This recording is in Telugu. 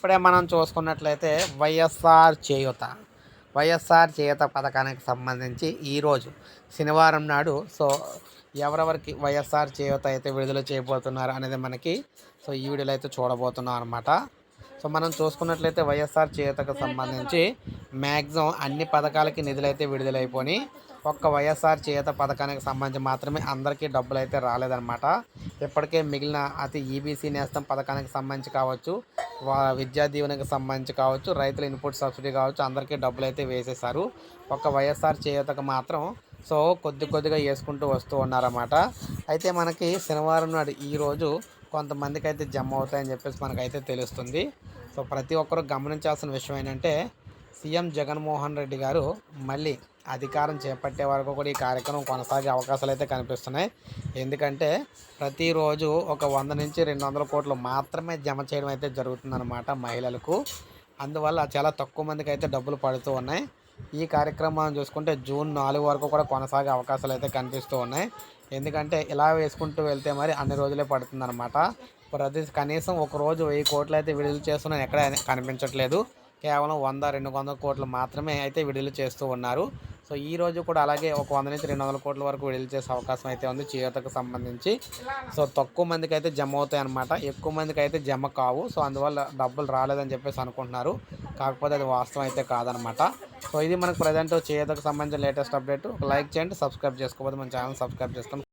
ఇప్పుడే మనం చూసుకున్నట్లయితే వైఎస్ఆర్ చేయూత. వైఎస్ఆర్ చేయూత పథకానికి సంబంధించి ఈరోజు శనివారం నాడు సో ఎవరెవరికి వైఎస్ఆర్ చేయూత అయితే విడుదల చేయబోతున్నారు అనేది మనకి సో ఈ వీడియోలో అయితే చూడబోతున్నాం అనమాట సో మనం చూసుకున్నట్లయితే వైఎస్ఆర్ చేతకు సంబంధించి మ్యాక్సిమం అన్ని పథకాలకి నిధులైతే విడుదలైపోయి ఒక్క వైఎస్ఆర్ చేత పథకానికి సంబంధించి మాత్రమే అందరికీ డబ్బులు అయితే రాలేదన్నమాట. ఇప్పటికే మిగిలిన అతి ఈబీసీ నేస్తం పథకానికి సంబంధించి కావచ్చు వా- విద్యా దీవెనకి సంబంధించి కావచ్చు రైతుల ఇన్పుట్ సబ్సిడీ కావచ్చు అందరికీ డబ్బులు అయితే వేసేశారు. ఒక్క వైఎస్ఆర్ చేతకు మాత్రం సో కొద్ది కొద్దిగా వేసుకుంటూ వస్తూ ఉన్నారన్నమాట. అయితే మనకి శనివారం నాడు ఈరోజు కొంతమందికి అయితే జమ అవుతాయని చెప్పేసి మనకైతే తెలుస్తుంది. సో ప్రతి ఒక్కరూ గమనించాల్సిన విషయం ఏంటంటే సీఎం జగన్మోహన్ రెడ్డి గారు మళ్ళీ అధికారం చేపట్టే వరకు కూడా ఈ కార్యక్రమం కొనసాగే అవకాశాలు అయితే కనిపిస్తున్నాయి. ఎందుకంటే ప్రతిరోజు ఒక వంద నుంచి రెండు వందల కోట్లు మాత్రమే జమ చేయడం అయితే జరుగుతుందన్నమాట మహిళలకు. అందువల్ల చాలా తక్కువ మందికి అయితే డబ్బులు పడుతూ ఉన్నాయి. ఈ కార్యక్రమం చూసుకుంటే జూన్ నాలుగు వరకు కూడా కొనసాగే అవకాశాలు అయితే కనిపిస్తూ ఉన్నాయి. ఎందుకంటే ఇలా వేసుకుంటూ వెళ్తే మరి అన్ని రోజులే పడుతుందన్నమాట. ప్రతి కనీసం ఒక రోజు వెయ్యి కోట్లు అయితే విడుదల చేస్తున్నా ఎక్కడ కనిపించట్లేదు. కేవలం వంద రెండు వందల కోట్లు మాత్రమే అయితే విడుదల చేస్తూ ఉన్నారు. సో ఈ రోజు కూడా అలాగే ఒక వంద నుంచి రెండు వందల కోట్ల వరకు విడుదల చేసే అవకాశం అయితే ఉంది చేయూతకు సంబంధించి. సో తక్కువ మందికి అయితే జమ అవుతాయి అనమాట ఎక్కువ మందికి అయితే జమ కావు. సో అందువల్ల డబ్బులు రాలేదని చెప్పేసి అనుకుంటున్నారు. కాకపోతే అది వాస్తవం అయితే కాదనమాట సో ఇది మనకు ప్రజెంట్ చేయూతకు సంబంధించిన లేటెస్ట్ అప్డేట్ ఒక లైక్ చేయండి సబ్స్క్రైబ్ చేసుకోకపోతే మన ఛానల్ సబ్స్క్రైబ్ చేసుకోండి